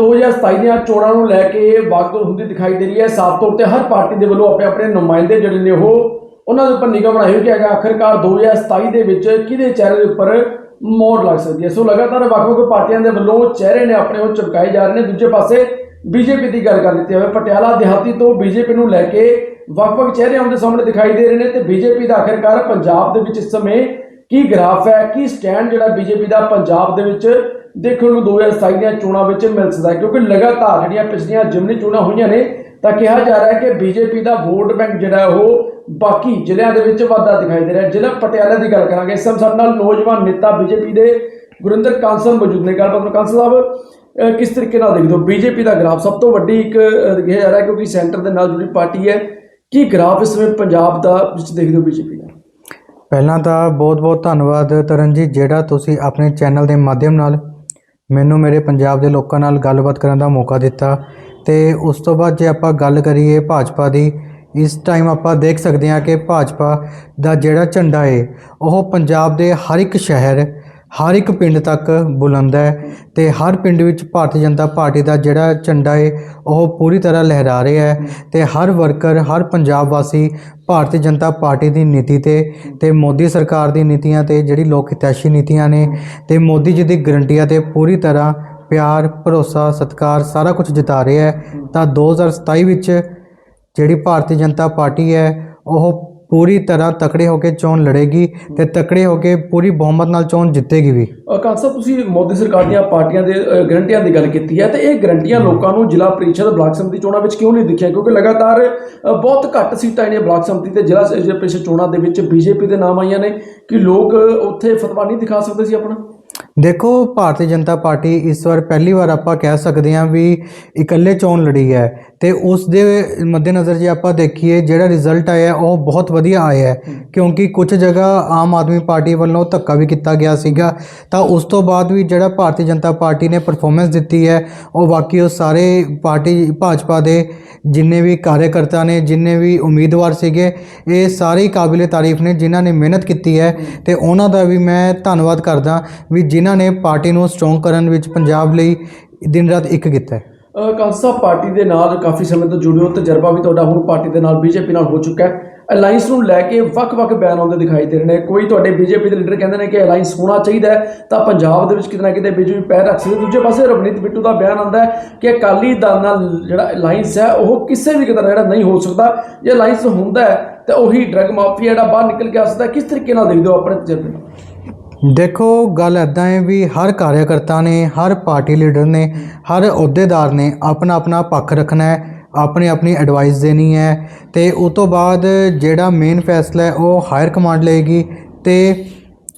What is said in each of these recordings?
2027 ਦੀਆਂ ਚੋਣਾਂ ਨੂੰ ਲੈ ਕੇ ਵਾਗਦੌੜ ਹੁੰਦੀ ਦਿਖਾਈ ਦੇ ਰਹੀ ਹੈ। ਸਾਫ਼ ਤੌਰ ਤੇ ਹਰ ਪਾਰਟੀ ਦੇ ਵੱਲੋਂ ਆਪਣੇ ਆਪਣੇ ਨੁਮਾਇੰਦੇ ਜਿਹੜੇ ਨੇ ਉਹ ਉਹਨਾਂ ਦੇ ਉੱਪਰ ਨਿਗਾਹ ਬਣਾਈ ਹੋਈ ਕਿ ਹੈਗਾ, ਆਖਰਕਾਰ 2027 ਦੇ ਵਿੱਚ ਕਿਹਦੇ ਚਿਹਰੇ ਦੇ ਉੱਪਰ ਮੋੜ ਲੱਗ ਸਕਦੀ ਹੈ? ਸੋ ਲਗਾਤਾਰ ਵੱਖ-ਵੱਖ ਪਾਰਟੀਆਂ ਦੇ ਵੱਲੋਂ ਚਿਹਰੇ ਨੇ ਆਪਣੇ ਉਹ ਚਮਕਾਏ ਜਾ ਰਹੇ ਨੇ। ਦੂਜੇ ਪਾਸੇ ਬੀਜੇਪੀ ਦੀ ਗੱਲ ਕਰ ਦਿੱਤੀ ਹੋਵੇ ਪਟਿਆਲਾ, ਦਿਹਾਤੀ ਤੋਂ ਬੀਜੇਪੀ ਨੂੰ ਲੈ ਕੇ ਵੱਖ-ਵੱਖ ਚਿਹਰੇ ਆਉਂਦੇ ਸਾਹਮਣੇ ਦਿਖਾਈ ਦੇ ਰਹੇ ਨੇ ਤੇ ਬੀਜੇਪੀ ਦਾ ਆਖਰਕਾਰ ਪੰਜਾਬ ਦੇ ਵਿੱਚ ਇਸ ਸਮੇਂ ਕੀ ਗ੍ਰਾਫ ਹੈ, ਕੀ ਸਟੈਂਡ ਜਿਹੜਾ ਬੀਜੇਪੀ ਦਾ ਪੰਜਾਬ ਦੇ ਵਿੱਚ ਦੇਖਣ ਨੂੰ 2027 ਦੀਆਂ ਚੋਣਾਂ ਵਿੱਚ ਮਿਲ ਸਕਦਾ ਹੈ, ਕਿਉਂਕਿ ਲਗਾਤਾਰ ਜਿਹੜੀਆਂ ਪਿਛਲੀਆਂ ਜਿਮਨੀ ਚੋਣਾਂ ਹੋਈਆਂ ਨੇ, ਤਾਂ ਕਿਹਾ ਜਾ ਰਿਹਾ ਹੈ ਕਿ ਬੀਜੇਪੀ ਦਾ ਵੋਟ ਬੈਂਕ ਜਿਹੜਾ ਉਹ ਬਾਕੀ ਜ਼ਿਲ੍ਹਿਆਂ ਦੇ ਵਿੱਚ ਵਾਧਾ ਦਿਖਾਈ ਦੇ ਰਿਹਾ ਹੈ। ਜ਼ਿਲ੍ਹਾ ਪਟਿਆਲਾ ਦੀ ਗੱਲ ਕਰਾਂਗੇ, ਇਸ ਸਮੇਂ ਸਾਡੇ ਨਾਲ ਨੌਜਵਾਨ ਨੇਤਾ ਬੀਜੇਪੀ ਦੇ ਗੁਰਿੰਦਰ ਕਾਂਸਲ ਮੌਜੂਦ ਨੇ। ਗੱਲਬਾਤ ਨੂੰ ਕਾਂਸਲ ਸਾਹਿਬ ਕਿਸ ਤਰੀਕੇ ਨਾਲ ਦੇਖਦੇ ਹੋ? ਬੀਜੇਪੀ ਦਾ ਗ੍ਰਾਫ ਸਭ ਤੋਂ ਵੱਡੀ ਇੱਕ ਕਿਹਾ ਜਾ ਰਿਹਾ ਕਿਉਂਕਿ ਸੈਂਟਰ ਦੇ ਨਾਲ ਜੁੜੀ ਪਾਰਟੀ ਹੈ। ਕੀ ਗ੍ਰਾਫ ਇਸ ਸਮੇਂ ਪੰਜਾਬ ਦਾ ਵਿੱਚ ਦੇਖਦੇ ਹੋ ਬੀਜੇਪੀ ਦਾ? ਪਹਿਲਾਂ ਤਾਂ ਬਹੁਤ-ਬਹੁਤ ਧੰਨਵਾਦ ਤਰਨ ਜੀ ਜਿਹੜਾ ਤੁਸੀਂ ਆਪਣੇ ਚੈਨਲ ਦੇ ਮਾਧਿਅਮ ਨਾਲ ਮੈਨੂੰ ਮੇਰੇ ਪੰਜਾਬ ਦੇ ਲੋਕਾਂ ਨਾਲ ਗੱਲਬਾਤ ਕਰਨ ਦਾ ਮੌਕਾ ਦਿੱਤਾ ਅਤੇ ਉਸ ਤੋਂ ਬਾਅਦ ਜੇ ਆਪਾਂ ਗੱਲ ਕਰੀਏ ਭਾਜਪਾ ਦੀ, ਇਸ ਟਾਈਮ ਆਪਾਂ ਦੇਖ ਸਕਦੇ ਹਾਂ ਕਿ ਭਾਜਪਾ ਦਾ ਜਿਹੜਾ ਝੰਡਾ ਹੈ ਉਹ ਪੰਜਾਬ ਦੇ ਹਰ ਇੱਕ ਸ਼ਹਿਰ ਹਰ ਇੱਕ ਪਿੰਡ ਤੱਕ ਬੁਲੰਦ ਹੈ ਤੇ ਹਰ ਪਿੰਡ ਵਿੱਚ ਭਾਰਤੀ ਜਨਤਾ ਪਾਰਟੀ ਦਾ ਜਿਹੜਾ ਝੰਡਾ ਹੈ ਉਹ ਪੂਰੀ ਤਰ੍ਹਾਂ ਲਹਿਰਾ ਰਿਹਾ ਹੈ ਤੇ ਹਰ ਵਰਕਰ, ਹਰ ਪੰਜਾਬ ਵਾਸੀ ਭਾਰਤੀ ਜਨਤਾ ਪਾਰਟੀ ਦੀ ਨੀਤੀ ਤੇ ਤੇ ਮੋਦੀ ਸਰਕਾਰ ਦੀ ਨੀਤੀਆਂ ਤੇ ਜਿਹੜੀ ਲੋਕ ਹਿਤੈਸ਼ੀ ਨੀਤੀਆਂ ਨੇ ਤੇ ਮੋਦੀ ਜੀ ਦੀ ਗਰੰਟੀਆਂ ਤੇ ਪੂਰੀ ਤਰ੍ਹਾਂ ਪਿਆਰ, ਭਰੋਸਾ, ਸਤਿਕਾਰ ਸਾਰਾ ਕੁਝ ਜਿਤਾ ਰਿਹਾ ਹੈ। ਤਾਂ 2027 ਵਿੱਚ ਜਿਹੜੀ ਭਾਰਤੀ ਜਨਤਾ ਪਾਰਟੀ ਹੈ, ਉਹ ਪੂਰੀ ਤਰ੍ਹਾਂ ਤਕੜੇ ਹੋ ਕੇ ਚੋਣ ਲੜੇਗੀ ਤੇ ਤਕੜੇ ਹੋ ਕੇ ਪੂਰੀ ਬਹੁਮਤ ਨਾਲ ਚੋਣ ਜਿੱਤੇਗੀ ਵੀ। ਕਾਂਸਾ ਤੁਸੀਂ ਮੋਦੀ ਸਰਕਾਰ ਦੀਆਂ ਪਾਰਟੀਆਂ ਦੇ ਗਰੰਟੀਆਂ ਦੀ ਗੱਲ ਕੀਤੀ ਹੈ ਤੇ ਇਹ ਗਰੰਟੀਆਂ ਲੋਕਾਂ ਨੂੰ ਜ਼ਿਲ੍ਹਾ ਪ੍ਰੀਸ਼ਦ ਬਲਾਕ ਸਮਿਤੀ ਚੋਣਾਂ ਵਿੱਚ ਕਿਉਂ ਨਹੀਂ ਦਿਖੀਆਂ? ਕਿਉਂਕਿ ਲਗਾਤਾਰ ਬਹੁਤ ਘੱਟ ਸੀਟਾਂ ਜਿਹੜੀਆਂ ਬਲਾਕ ਸਮਿਤੀ ਤੇ ਜ਼ਿਲ੍ਹਾ ਪ੍ਰੀਸ਼ਦ ਚੋਣਾਂ ਦੇ ਵਿੱਚ ਬੀਜੇਪੀ ਦੇ ਨਾਮ ਆਈਆਂ ਨੇ। ਕਿ ਲੋਕ ਉੱਥੇ ਫਤਵਾ ਨਹੀਂ ਦਿਖਾ ਸਕਦੇ ਸੀ ਆਪਣਾ? ਦੇਖੋ ਭਾਰਤੀ ਜਨਤਾ ਪਾਰਟੀ ਇਸ ਵਾਰ ਪਹਿਲੀ ਵਾਰ ਆਪਾਂ ਕਹਿ ਸਕਦੇ ਹਾਂ ਵੀ ਇਕੱਲੇ ਚੋਣ ਲੜੀ ਹੈ। ਤੇ ਉਸ ਦੇ ਮੱਦੇਨਜ਼ਰ ਜੇ ਆਪਾਂ ਦੇਖੀਏ ਜਿਹੜਾ ਰਿਜ਼ਲਟ ਆਇਆ ਉਹ ਬਹੁਤ ਵਧੀਆ ਆਇਆ ਹੈ ਕਿਉਂਕਿ ਕੁਝ ਜਗ੍ਹਾ ਆਮ ਆਦਮੀ ਪਾਰਟੀ ਵੱਲੋਂ ਧੱਕਾ ਵੀ ਕੀਤਾ ਗਿਆ ਸੀਗਾ। ਤਾਂ ਉਸ ਤੋਂ ਬਾਅਦ ਵੀ ਜਿਹੜਾ ਭਾਰਤੀ ਜਨਤਾ ਪਾਰਟੀ ਨੇ ਪਰਫਾਰਮੈਂਸ ਦਿੱਤੀ ਹੈ ਉਹ ਬਾਕੀ ਉਹ ਸਾਰੇ ਪਾਰਟੀ ਭਾਜਪਾ ਦੇ ਜਿੰਨੇ ਵੀ ਕਾਰਜਕਰਤਾ ਨੇ ਜਿੰਨੇ ਵੀ ਉਮੀਦਵਾਰ ਸੀਗੇ ਇਹ ਸਾਰੇ ਕਾਬਿਲੇ ਤਾਰੀਫ ਨੇ ਜਿਨ੍ਹਾਂ ਨੇ ਮਿਹਨਤ ਕੀਤੀ ਹੈ। ਤੇ ਉਹਨਾਂ ਦਾ ਵੀ ਮੈਂ ਧੰਨਵਾਦ ਕਰਦਾ ਵੀ ਜਿਨ੍ਹਾਂ ਨੇ ਪਾਰਟੀ ਨੂੰ ਸਟਰੋਂਗ ਕਰਨ ਵਿੱਚ ਪੰਜਾਬ ਲਈ ਦਿਨ ਰਾਤ ਇੱਕ ਕੀਤਾ ਹੈ। ਕਾਂਸਾ ਪਾਰਟੀ ਦੇ ਨਾਲ ਕਾਫੀ ਸਮੇਂ ਤੋਂ ਜੁੜੇ ਹੋ, ਤਜਰਬਾ ਵੀ ਤੁਹਾਡਾ ਹੁਣ ਪਾਰਟੀ ਦੇ ਨਾਲ, ਬੀਜੇਪੀ ਨਾਲ ਹੋ ਚੁੱਕਾ ਹੈ। ਅਲਾਈਅੰਸ ਨੂੰ ਲੈ ਕੇ ਵੱਖ-ਵੱਖ ਬਿਆਨ ਆਉਂਦੇ ਦਿਖਾਈ ਦੇ ਰਹੇ ਨੇ। ਕੋਈ ਤੁਹਾਡੇ ਬੀਜੇਪੀ ਦੇ ਲੀਡਰ ਕਹਿੰਦੇ ਨੇ ਕਿ ਅਲਾਈਅੰਸ ਹੋਣਾ ਚਾਹੀਦਾ ਤਾਂ ਪੰਜਾਬ ਦੇ ਵਿੱਚ ਕਿਤੇ ਨਾ ਕਿਤੇ ਬੀਜੇਪੀ ਪੈਰ ਰੱਖ ਸਕਦੀ ਦੂਜੇ ਪਾਸੇ ਰਵਨੀਤ ਬਿੱਟੂ ਦਾ ਬਿਆਨ ਆਉਂਦਾ ਹੈ ਕਿ ਅਕਾਲੀ ਦਲ ਨਾਲ ਜਿਹੜਾ ਅਲਾਈਅੰਸ ਹੈ, ਉਹ ਕਿਸੇ ਵੀ ਕਿਤੇ ਜਿਹੜਾ ਨਹੀਂ ਹੋ ਸਕਦਾ। ਜੇ ਅਲਾਈਅੰਸ ਹੁੰਦਾ ਹੈ, ਤਾਂ ਉਹੀ ਡਰਗ ਮਾਫੀਆ ਜਿਹੜਾ ਬਾਹਰ ਨਿਕਲ ਕੇ ਆ ਸਕਦਾ ਕਿਸ ਤਰੀਕੇ ਨਾਲ ਦੇਖਦੇ ਹੋ ਆਪਣੇ ਤਜਰਬੇ ਨਾਲ ਦੇਖੋ, ਗੱਲ ਐਦਾਂ ਹੈ ਵੀ ਹਰ ਕਾਰਜਕਰਤਾ ਨੇ, ਹਰ ਪਾਰਟੀ ਲੀਡਰ ਨੇ, ਹਰ ਅਹੁਦੇਦਾਰ ਨੇ ਆਪਣਾ ਆਪਣਾ ਪੱਖ ਰੱਖਣਾ ਹੈ ਆਪਣੀ ਆਪਣੀ ਐਡਵਾਈਸ ਦੇਣੀ ਹੈ ਤੇ ਉਸ ਤੋਂ ਬਾਅਦ ਜਿਹੜਾ ਮੇਨ ਫੈਸਲਾ ਹੈ ਉਹ ਹਾਇਰ ਕਮਾਂਡ ਲਏਗੀ ਤੇ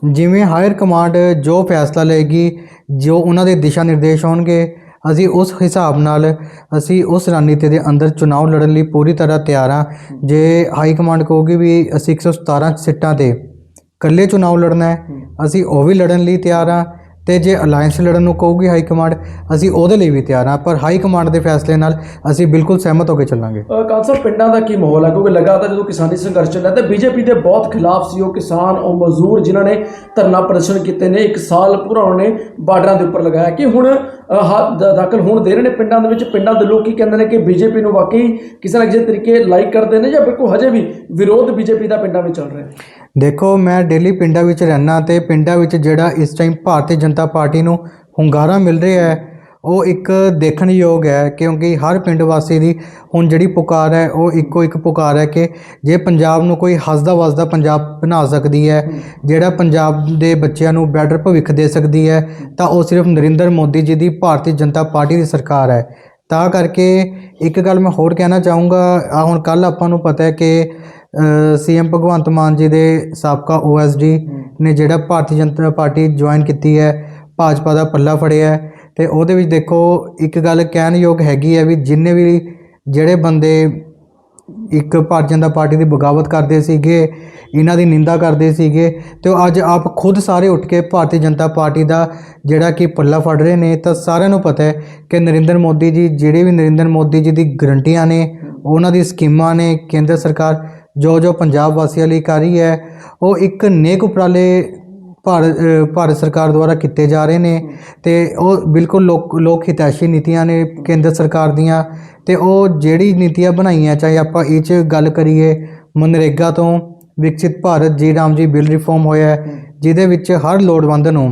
ਜਿਵੇਂ ਹਾਇਰ ਕਮਾਂਡ ਜੋ ਫੈਸਲਾ ਲਏਗੀ, ਜੋ ਉਹਨਾਂ ਦੇ ਦਿਸ਼ਾ ਨਿਰਦੇਸ਼ ਹੋਣਗੇ ਅਸੀਂ ਉਸ ਹਿਸਾਬ ਨਾਲ ਅਸੀਂ ਉਸ ਰਣਨੀਤੀ ਦੇ ਅੰਦਰ ਚੁਣਾਵ ਲੜਨ ਲਈ ਪੂਰੀ ਤਰ੍ਹਾਂ ਤਿਆਰ ਹਾਂ ਜੇ ਹਾਈ ਕਮਾਂਡ ਕਹੂਗੀ ਵੀ ਅਸੀਂ 117 ਸੀਟਾਂ ਤੇ ਇਕੱਲੇ ਚੁਣਾਵ ਲੜਨਾ ਹੈ। ਅਸੀਂ ਉਹ ਵੀ ਲੜਨ ਲਈ ਤਿਆਰ ਹਾਂ ਤੇ ਜੇ ਅਲਾਈਅੰਸ ਲੜਨ ਨੂੰ ਕਹੂਗੀ ਹਾਈ ਕਮਾਂਡ ਅਸੀਂ ਉਹਦੇ ਲਈ ਵੀ ਤਿਆਰ ਹਾਂ। ਪਰ ਹਾਈ ਕਮਾਂਡ ਦੇ ਫੈਸਲੇ ਨਾਲ ਅਸੀਂ ਬਿਲਕੁਲ ਸਹਿਮਤ ਹੋ ਕੇ ਚੱਲਾਂਗੇ। ਕਾਂਸਾ ਪਿੰਡਾਂ ਦਾ ਕੀ ਮਾਹੌਲ ਹੈ? ਕਿਉਂਕਿ ਲਗਾਤਾਰ ਜਦੋਂ ਕਿਸਾਨੀ ਸੰਘਰਸ਼ ਚੱਲਿਆ ਤੇ ਬੀਜੇਪੀ ਦੇ ਬਹੁਤ ਖਿਲਾਫ ਸੀ ਉਹ ਕਿਸਾਨ ਉਹ ਮਜ਼ਦੂਰ ਜਿਨ੍ਹਾਂ ਨੇ ਧਰਨਾ ਪ੍ਰਦਰਸ਼ਨ ਕੀਤੇ ਨੇ ਇੱਕ ਸਾਲ ਪੂਰਾ ਨੇ ਬਾਰਡਰਾਂ ਦੇ ਉੱਪਰ ਲਗਾਇਆ। ਕਿ ਹੁਣ ਦਾਖਲ ਹੋਣ ਦੇ ਰਹੇ ਨੇ ਪਿੰਡਾਂ ਦੇ ਵਿੱਚ? ਪਿੰਡਾਂ ਦੇ ਲੋਕ ਕੀ ਕਹਿੰਦੇ ਨੇ ਕਿ ਬੀਜੇਪੀ ਨੂੰ ਵਾਕਈ ਕਿਸੇ ਨਾ ਕਿਸੇ ਤਰੀਕੇ ਲਾਈਕ ਕਰਦੇ ਨੇ ਜਾਂ ਬਿਲਕੁਲ ਹਜੇ ਵੀ ਵਿਰੋਧ ਬੀਜੇਪੀ ਦਾ ਪਿੰਡਾਂ ਵਿੱਚ ਚੱਲ ਰਿਹਾ ਹੈ? ਦੇਖੋ, ਮੈਂ ਡੇਲੀ ਪਿੰਡਾਂ ਵਿੱਚ ਰਹਿਣਾ ਤੇ ਪਿੰਡਾਂ ਵਿੱਚ ਜਿਹੜਾ ਇਸ ਟਾਈਮ ਭਾਰਤੀ ਜਨਤਾ ਪਾਰਟੀ ਨੂੰ ਹੁੰਗਾਰਾ ਮਿਲ ਰਿਹਾ ਹੈ, ਉਹ ਇੱਕ ਦੇਖਣ ਯੋਗ ਹੈ, ਕਿਉਂਕਿ ਹਰ ਪਿੰਡ ਵਾਸੀ ਦੀ ਹੁਣ ਜਿਹੜੀ ਪੁਕਾਰ ਹੈ, ਉਹ ਇੱਕੋ ਇੱਕ ਪੁਕਾਰ ਹੈ ਕਿ ਜੇ ਪੰਜਾਬ ਨੂੰ ਕੋਈ ਹੱਸਦਾ ਵਸਦਾ ਪੰਜਾਬ ਬਣਾ ਸਕਦੀ ਹੈ, ਜਿਹੜਾ ਪੰਜਾਬ ਦੇ ਬੱਚਿਆਂ ਨੂੰ ਬੈਟਰ ਭਵਿੱਖ ਦੇ ਸਕਦੀ ਹੈ, ਤਾਂ ਉਹ ਸਿਰਫ ਨਰਿੰਦਰ ਮੋਦੀ ਜੀ ਦੀ ਭਾਰਤੀ ਜਨਤਾ ਪਾਰਟੀ ਦੀ ਸਰਕਾਰ ਹੈ। ਤਾਂ ਕਰਕੇ ਇੱਕ ਗੱਲ ਮੈਂ ਹੋਰ ਕਹਿਣਾ ਚਾਹੂੰਗਾ ਹੁਣ ਕੱਲ ਆਪਾਂ ਨੂੰ ਪਤਾ ਹੈ ਕਿ ਸੀਐਮ ਭਗਵੰਤ ਮਾਨ ਜੀ ਦੇ ਸਾਬਕਾ ਓਐਸਡੀ ਨੇ ਜਿਹੜਾ ਭਾਰਤੀ ਜਨਤਾ ਪਾਰਟੀ ਜੁਆਇਨ ਕੀਤੀ ਹੈ ਭਾਜਪਾ ਦਾ ਪੱਲਾ ਫੜਿਆ ਹੈ ਤੇ ਉਹਦੇ ਵਿੱਚ ਦੇਖੋ ਇੱਕ ਗੱਲ ਕਹਿਣ ਯੋਗ ਹੈਗੀ ਹੈ ਵੀ ਜਿੰਨੇ ਵੀ ਜਿਹੜੇ ਬੰਦੇ ਇੱਕ ਭਾਰਤੀ ਜਨਤਾ ਪਾਰਟੀ ਦੀ ਬਗਾਵਤ ਕਰਦੇ ਸੀਗੇ ਇਹਨਾਂ ਦੀ ਨਿੰਦਾ ਕਰਦੇ ਸੀਗੇ ਤੇ ਉਹ ਅੱਜ ਆਪ ਖੁਦ ਸਾਰੇ ਉੱਠ ਕੇ ਭਾਰਤੀ ਜਨਤਾ ਪਾਰਟੀ ਦਾ ਜਿਹੜਾ ਕਿ ਪੱਲਾ ਫੜ ਰਹੇ ਨੇ ਤਾਂ ਸਾਰਿਆਂ ਨੂੰ ਪਤਾ ਹੈ ਕਿ ਨਰਿੰਦਰ ਮੋਦੀ ਜੀ ਜਿਹੜੇ ਵੀ ਨਰਿੰਦਰ ਮੋਦੀ ਜੀ ਦੀ ਗਰੰਟੀਆਂ ਨੇ ਉਹਨਾਂ ਦੀ ਸਕੀਮਾਂ ਨੇ ਕੇਂਦਰ ਸਰਕਾਰ ਜੋ ਜੋ ਪੰਜਾਬ ਵਾਸੀਆਂ ਲਈ ਕਰ ਰਹੀ ਹੈ, ਉਹ ਇੱਕ ਨੇਕ ਉਪਰਾਲੇ ਭਾਰਤ ਭਾਰਤ ਸਰਕਾਰ ਦੁਆਰਾ ਕੀਤੇ ਜਾ ਰਹੇ ਨੇ ਤੇ ਉਹ ਬਿਲਕੁਲ ਲੋਕ ਲੋਕ ਹਿਤੈਸ਼ੀ ਨੀਤੀਆਂ ਨੇ ਕੇਂਦਰ ਸਰਕਾਰ ਦੀਆਂ ਤੇ ਉਹ ਜਿਹੜੀ ਨੀਤੀਆਂ ਬਣਾਈਆਂ, ਚਾਹੇ ਆਪਾਂ ਇਹ 'ਚ ਗੱਲ ਕਰੀਏ ਮਨਰੇਗਾ ਤੋਂ ਵਿਕਸਿਤ ਭਾਰਤ ਜੀ ਰਾਮ ਜੀ ਬਿੱਲ ਰਿਫਾਰਮ ਹੋਇਆ ਜਿਹਦੇ ਵਿੱਚ ਹਰ ਲੋੜਵੰਦ ਨੂੰ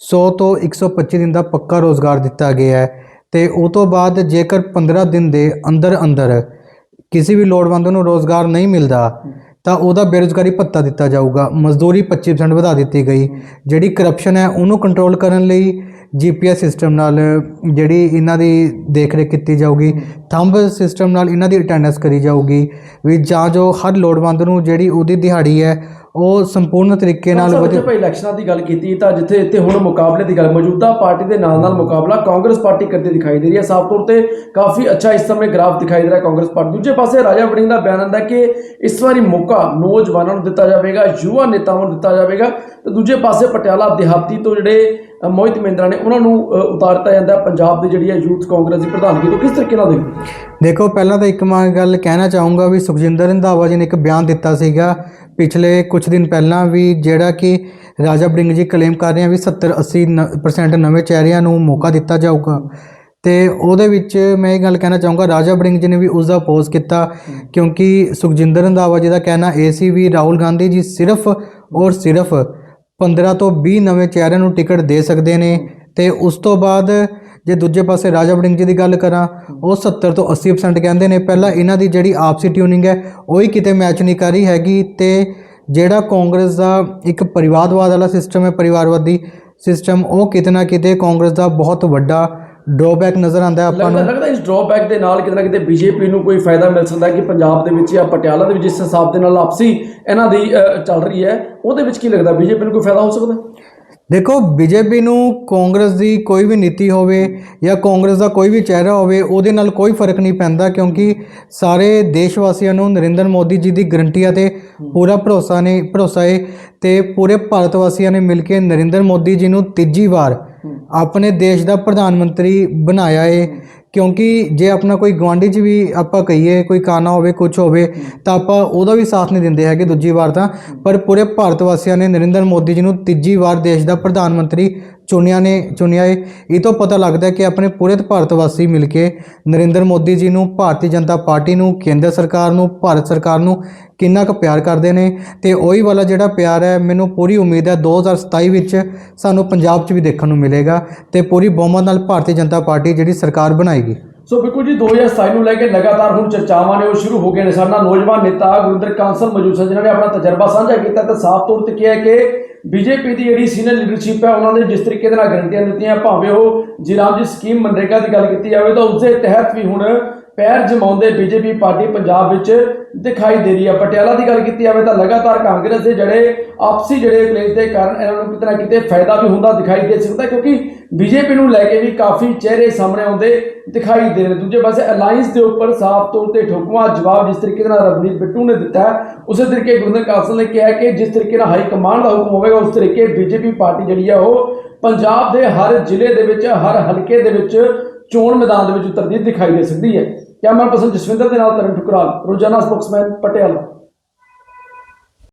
100 ਤੋਂ 125 ਦਿਨ ਦਾ ਪੱਕਾ ਰੋਜ਼ਗਾਰ ਦਿੱਤਾ ਗਿਆ ਹੈ। ਤੇ ਉਹ ਤੋਂ ਬਾਅਦ ਜੇਕਰ 15 ਦਿਨ ਦੇ ਅੰਦਰ ਅੰਦਰ ਕਿਸੇ ਵੀ ਲੋੜਵੰਦ ਨੂੰ ਰੋਜ਼ਗਾਰ ਨਹੀਂ ਮਿਲਦਾ, ਤਾਂ ਉਹਦਾ ਬੇਰੁਜ਼ਗਾਰੀ ਭੱਤਾ ਦਿੱਤਾ ਜਾਊਗਾ। ਮਜ਼ਦੂਰੀ 25% ਵਧਾ ਦਿੱਤੀ ਗਈ। ਜਿਹੜੀ ਕਰਪਸ਼ਨ ਹੈ, ਉਹਨੂੰ ਕੰਟਰੋਲ ਕਰਨ ਲਈ ਜੀਪੀਐਸ ਸਿਸਟਮ ਨਾਲ ਜਿਹੜੀ ਇਹਨਾਂ ਦੀ ਦੇਖਰੇਖ ਕੀਤੀ ਜਾਊਗੀ। ਥੰਬ ਸਿਸਟਮ ਨਾਲ ਇਹਨਾਂ ਦੀ ਅਟੈਂਡੈਂਸ ਕਰੀ ਜਾਊਗੀ। ਵੀ ਜਾਂ ਜੋ ਹਰ ਲੋੜਵੰਦ ਨੂੰ ਜਿਹੜੀ ਉਹਦੀ ਦਿਹਾੜੀ ਹੈ ਉਹ ਸੰਪੂਰਨ ਤਰੀਕੇ ਨਾਲ ਵਧੀ ਭਾਈ ਇਲੈਕਸ਼ਨਾਂ ਦੀ ਗੱਲ ਕੀਤੀ ਤਾਂ ਜਿੱਥੇ ਇੱਥੇ ਹੁਣ ਮੁਕਾਬਲੇ ਦੀ ਗੱਲ ਮੌਜੂਦਾ ਪਾਰਟੀ ਦੇ ਨਾਲ ਨਾਲ ਮੁਕਾਬਲਾ ਕਾਂਗਰਸ ਪਾਰਟੀ ਕਰਦੀ ਦਿਖਾਈ ਦੇ ਰਹੀ ਹੈ। ਸਾਫ਼ ਤੌਰ ਤੇ ਕਾਫੀ ਅੱਛਾ ਇਸ ਸਮੇਂ ਗ੍ਰਾਫ ਦਿਖਾਈ ਦੇ ਰਿਹਾ ਕਾਂਗਰਸ ਪਾਰਟੀ ਦੂਜੇ ਪਾਸੇ ਰਾਜਾ ਵੜਿੰਗ ਦਾ ਬਿਆਨ ਆਂਦਾ ਕਿ ਇਸ ਵਾਰੀ ਮੌਕਾ ਨੌਜਵਾਨਾਂ ਨੂੰ ਦਿੱਤਾ ਜਾਵੇਗਾ ਯੁਵਾ ਨੇਤਾਵਾਂ ਨੂੰ ਦਿੱਤਾ ਜਾਵੇਗਾ। ਤੇ ਦੂਜੇ ਪਾਸੇ ਪਟਿਆਲਾ ਦਿਹਾਤੀ ਤੋਂ ਜਿਹੜੇ ਮੋਹਿਤ ਮਹਿੰਦਰਾ ਨੇ ਉਹਨਾਂ ਨੂੰ ਅ, ਉਤਾਰ ਦਿੱਤਾ ਜਾਂਦਾ ਪੰਜਾਬ ਦੇ ਜਿਹੜੀ ਹੈ ਯੂਥ ਕਾਂਗਰਸ ਦੀ ਪ੍ਰਧਾਨਗੀ ਤੋਂ ਕਿਸ ਤਰੀਕੇ ਨਾਲ ਦੇਖਦੇ ਹੋ? ਦੇਖੋ ਪਹਿਲਾਂ ਤਾਂ ਇੱਕ ਮੈਂ ਗੱਲ ਕਹਿਣਾ ਚਾਹੂੰਗਾ ਵੀ ਸੁਖਜਿੰਦਰ ਰੰਧਾਵਾ ਜੀ ਨੇ ਇੱਕ ਬਿਆਨ ਦਿੱਤਾ ਸੀਗਾ ਪਿਛਲੇ ਕੁਝ ਦਿਨ ਪਹਿਲਾਂ ਵੀ ਜਿਹੜਾ ਕਿ ਰਾਜਾ ਬੜਿੰਗ ਜੀ ਕਲੇਮ ਕਰ ਰਹੇ ਆ ਵੀ 70 80 ਪਰਸੈਂਟ ਨਵੇਂ ਚਿਹਰਿਆਂ ਨੂੰ ਮੌਕਾ ਦਿੱਤਾ ਜਾਊਗਾ। ਤੇ ਉਹਦੇ ਵਿੱਚ ਮੈਂ ਇਹ ਗੱਲ ਕਹਿਣਾ ਚਾਹੂੰਗਾ, ਰਾਜਾ ਬੜਿੰਗ ਜੀ ਨੇ ਵੀ ਉਸ ਦਾ ਅਪੋਜ਼ ਕੀਤਾ ਕਿਉਂਕਿ ਸੁਖਜਿੰਦਰ ਰੰਧਾਵਾ ਜੀ ਦਾ ਕਹਿਣਾ ਇਹ ਸੀ ਵੀ ਰਾਹੁਲ ਗਾਂਧੀ ਜੀ ਸਿਰਫ ਔਰ ਸਿਰਫ 15 ਤੋਂ 20 ਨਵੇਂ ਚਿਹਰਿਆਂ ਨੂੰ ਟਿਕਟ ਦੇ ਸਕਦੇ ਨੇ ਤੇ ਉਸ ਤੋਂ ਬਾਅਦ ਜੇ ਦੂਜੇ ਪਾਸੇ ਰਾਜਾ ਵੜਿੰਗ ਜੀ ਦੀ ਗੱਲ ਕਰਾਂ, ਉਹ 70 ਤੋਂ 80% ਕਹਿੰਦੇ ਨੇ, ਪਹਿਲਾਂ ਇਹਨਾਂ ਦੀ ਜਿਹੜੀ ਆਪਸੀ ਟਿਊਨਿੰਗ ਹੈ, ਉਹ ਹੀ ਕਿਤੇ ਮੈਚ ਨਹੀਂ ਕਰ ਰਹੀ ਹੈਗੀ ਤੇ ਜਿਹੜਾ ਕਾਂਗਰਸ ਦਾ ਇੱਕ ਪਰਿਵਾਰਵਾਦ ਵਾਲਾ ਸਿਸਟਮ ਹੈ, ਪਰਿਵਾਰਵਾਦੀ ਸਿਸਟਮ ਉਹ ਕਿਤੇ ਨਾ ਕਿਤੇ ਕਾਂਗਰਸ ਦਾ ਬਹੁਤ ਵੱਡਾ ਡਰਾਬੈਕ ਨਜ਼ਰ ਆਉਂਦਾ ਆਪਾਂ ਨੂੰ। ਲੱਗਦਾ ਇਸ ਡਰਾਬੈਕ ਦੇ ਨਾਲ ਕਿਤੇ ਨਾ ਕਿਤੇ ਬੀਜੇਪੀ ਨੂੰ ਕੋਈ ਫਾਇਦਾ ਮਿਲ ਸਕਦਾ ਕਿ ਪੰਜਾਬ ਦੇ ਵਿੱਚ ਜਾਂ ਪਟਿਆਲਾ ਦੇ ਵਿੱਚ ਜਿਸ ਹਿਸਾਬ ਦੇ ਨਾਲ ਆਪਸੀ ਇਹਨਾਂ ਦੀ ਚੱਲ ਰਹੀ ਹੈ। ਉਹਦੇ ਵਿੱਚ ਕੀ ਲੱਗਦਾ? ਬੀਜੇਪੀ ਨੂੰ ਕੋਈ ਫਾਇਦਾ ਹੋ ਸਕਦਾ? ਦੇਖੋ ਬੀਜੇਪੀ ਨੂੰ ਕਾਂਗਰਸ ਦੀ ਕੋਈ ਵੀ ਨੀਤੀ ਹੋਵੇ ਜਾਂ ਕਾਂਗਰਸ ਦਾ ਕੋਈ ਵੀ ਚਿਹਰਾ ਹੋਵੇ ਉਹਦੇ ਨਾਲ ਕੋਈ ਫ਼ਰਕ ਨਹੀਂ ਪੈਂਦਾ ਕਿਉਂਕਿ ਸਾਰੇ ਦੇਸ਼ ਵਾਸੀਆਂ ਨੂੰ ਨਰਿੰਦਰ ਮੋਦੀ ਜੀ ਦੀ ਗਰੰਟੀਆਂ ਤੇ ਪੂਰਾ ਭਰੋਸਾ ਨੇ ਭਰੋਸਾ ਹੈ ਤੇ ਪੂਰੇ ਭਾਰਤ ਵਾਸੀਆਂ ਨੇ ਮਿਲ ਕੇ ਨਰਿੰਦਰ ਮੋਦੀ ਜੀ ਨੂੰ ਤੀਜੀ ਵਾਰ ਆਪਣੇ ਦੇਸ਼ ਦਾ ਪ੍ਰਧਾਨ ਮੰਤਰੀ ਬਣਾਇਆ ਹੈ ਕਿਉਂਕਿ ਜੇ ਆਪਣਾ ਕੋਈ ਗਵਾਂਢੀ 'ਚ ਵੀ ਆਪਾਂ ਕਹੀਏ, ਕੋਈ ਕਾਨਾ ਹੋਵੇ ਕੁਝ ਹੋਵੇ, ਤਾਂ ਆਪਾਂ ਉਹਦਾ ਵੀ ਸਾਥ ਨਹੀਂ ਦਿੰਦੇ ਹੈਗੇ ਦੂਜੀ ਵਾਰ ਤਾਂ। ਪਰ ਪੂਰੇ ਭਾਰਤ ਵਾਸੀਆਂ ਨੇ ਨਰਿੰਦਰ ਮੋਦੀ ਜੀ ਨੂੰ ਤੀਜੀ ਵਾਰ ਦੇਸ਼ ਦਾ ਪ੍ਰਧਾਨ ਮੰਤਰੀ ਚੁਣਿਆ ਨੇ, ਚੁਣਿਆ ਏ। ਇਹ ਤੋਂ ਪਤਾ ਲੱਗਦਾ ਹੈ ਕਿ ਆਪਣੇ ਪੂਰੇ ਭਾਰਤ ਵਾਸੀ ਮਿਲ ਕੇ ਨਰਿੰਦਰ ਮੋਦੀ ਜੀ ਨੂੰ ਭਾਰਤੀ ਜਨਤਾ ਪਾਰਟੀ ਨੂੰ, ਕੇਂਦਰ ਸਰਕਾਰ ਨੂੰ, ਭਾਰਤ ਸਰਕਾਰ ਨੂੰ ਕਿੰਨਾ ਕੁ ਪਿਆਰ ਕਰਦੇ ਨੇ। ਤੇ ਉਹੀ ਵਾਲਾ ਜਿਹੜਾ ਪਿਆਰ ਹੈ, ਮੈਨੂੰ ਪੂਰੀ ਉਮੀਦ ਹੈ 2027 ਵਿੱਚ ਸਾਨੂੰ ਪੰਜਾਬ 'ਚ ਵੀ ਦੇਖਣ ਨੂੰ ਮਿਲੇਗਾ ਤੇ ਪੂਰੀ ਬਹੁਮਤ ਨਾਲ ਭਾਰਤੀ ਜਨਤਾ ਪਾਰਟੀ ਜਿਹੜੀ ਸਰਕਾਰ ਬਣਾਏਗੀ। ਸੋ ਬਿਲਕੁਲ ਜੀ 2027 ਨੂੰ ਲੈ ਕੇ ਲਗਾਤਾਰ ਹੁਣ ਚਰਚਾਵਾਂ ਨੇ, ਉਹ ਸ਼ੁਰੂ ਹੋ ਗਈਆਂ ਨੇ। ਸਾਡਾ ਨੌਜਵਾਨ ਨੇਤਾ ਗੁਰਿੰਦਰ ਕਾਂਸਲ ਮੌਜੂਦ ਸਨ, ਜਿਨ੍ਹਾਂ ਨੇ ਆਪਣਾ ਤਜਰਬਾ ਸਾਂਝਾ ਕੀਤਾ। ਤੇ ਸਾਫ਼ ਤੌਰ ਤੇ ਕਿਹਾ ਕਿ ਬੀਜੇਪੀ ਦੀ ਜਿਹੜੀ ਸੀਨੀਅਰ ਲੀਡਰਸ਼ਿਪ ਹੈ, ਉਹਨਾਂ ਨੇ ਜਿਸ ਤਰੀਕੇ ਦੇ ਨਾਲ ਗਰੰਟੀਆਂ ਦਿੱਤੀਆਂ, ਭਾਵੇਂ ਉਹ ਜੀਰਾਮ ਜੀ ਸਕੀਮ ਮਨਰੇਗਾ ਦੀ ਗੱਲ ਕੀਤੀ ਜਾਵੇ, ਤਾਂ ਉਸ ਦੇ ਤਹਿਤ ਵੀ ਹੁਣ ਪੈਰ ਜਮਾਉਂਦੇ ਬੀਜੇਪੀ ਪਾਰਟੀ ਪੰਜਾਬ ਵਿੱਚ ਦਿਖਾਈ ਦੇ ਰਹੀ ਹੈ ਪਟਿਆਲਾ ਦੀ ਗੱਲ ਕੀਤੀ ਜਾਵੇ ਤਾਂ ਲਗਾਤਾਰ ਕਾਂਗਰਸ ਦੇ ਜਿਹੜੇ ਆਪਸੀ ਜਿਹੜੇ ਕਲੇਸ਼ ਦੇ ਕਾਰਨ ਇਹਨਾਂ ਨੂੰ ਕਿਤੇ ਨਾ ਕਿਤੇ ਫਾਇਦਾ ਵੀ ਹੁੰਦਾ ਦਿਖਾਈ ਦੇ ਸਕਦਾ ਕਿਉਂਕਿ ਬੀਜੇਪੀ ਨੂੰ ਲੈ ਕੇ ਵੀ ਕਾਫੀ ਚਿਹਰੇ ਸਾਹਮਣੇ ਆਉਂਦੇ ਦਿਖਾਈ ਦੇ ਰਹੇ ਦੂਜੇ ਪਾਸੇ ਅਲਾਈਅੰਸ ਦੇ ਉੱਪਰ ਸਾਫ਼ ਤੌਰ ਤੇ ਠੋਕਵਾਂ ਜਵਾਬ ਜਿਸ ਤਰੀਕੇ ਦੇ ਨਾਲ ਰਵਨੀਤ ਬਿੱਟੂ ਨੇ ਦਿੱਤਾ ਉਸੇ ਤਰੀਕੇ ਗੁਰਿੰਦਰ ਕਾਸਲ ਨੇ ਕਿਹਾ ਕਿ ਜਿਸ ਤਰੀਕੇ ਨਾਲ ਹਾਈ ਕਮਾਂਡ ਦਾ ਹੁਕਮ ਹੋਵੇਗਾ, ਉਸ ਤਰੀਕੇ ਬੀਜੇਪੀ ਪਾਰਟੀ ਜਿਹੜੀ ਆ ਉਹ ਪੰਜਾਬ ਦੇ ਹਰ ਜ਼ਿਲ੍ਹੇ ਦੇ ਵਿੱਚ, ਹਰ ਹਲਕੇ ਦੇ ਵਿੱਚ ਚੋਣ ਮੈਦਾਨ ਦੇ ਵਿੱਚ ਉਤਰਦੀ ਦਿਖਾਈ ਦੇ ਸਕਦੀ ਹੈ। ਕੈਮਰਾ ਪਰਸਨ ਜਸਵਿੰਦਰ ਦੇ ਨਾਲ ਤਰਨ ਠੁਕਰਾਲ ਰੋਜ਼ਾਨਾ ਸਪੋਕਸਮੈਨ ਪਟਿਆਲਾ।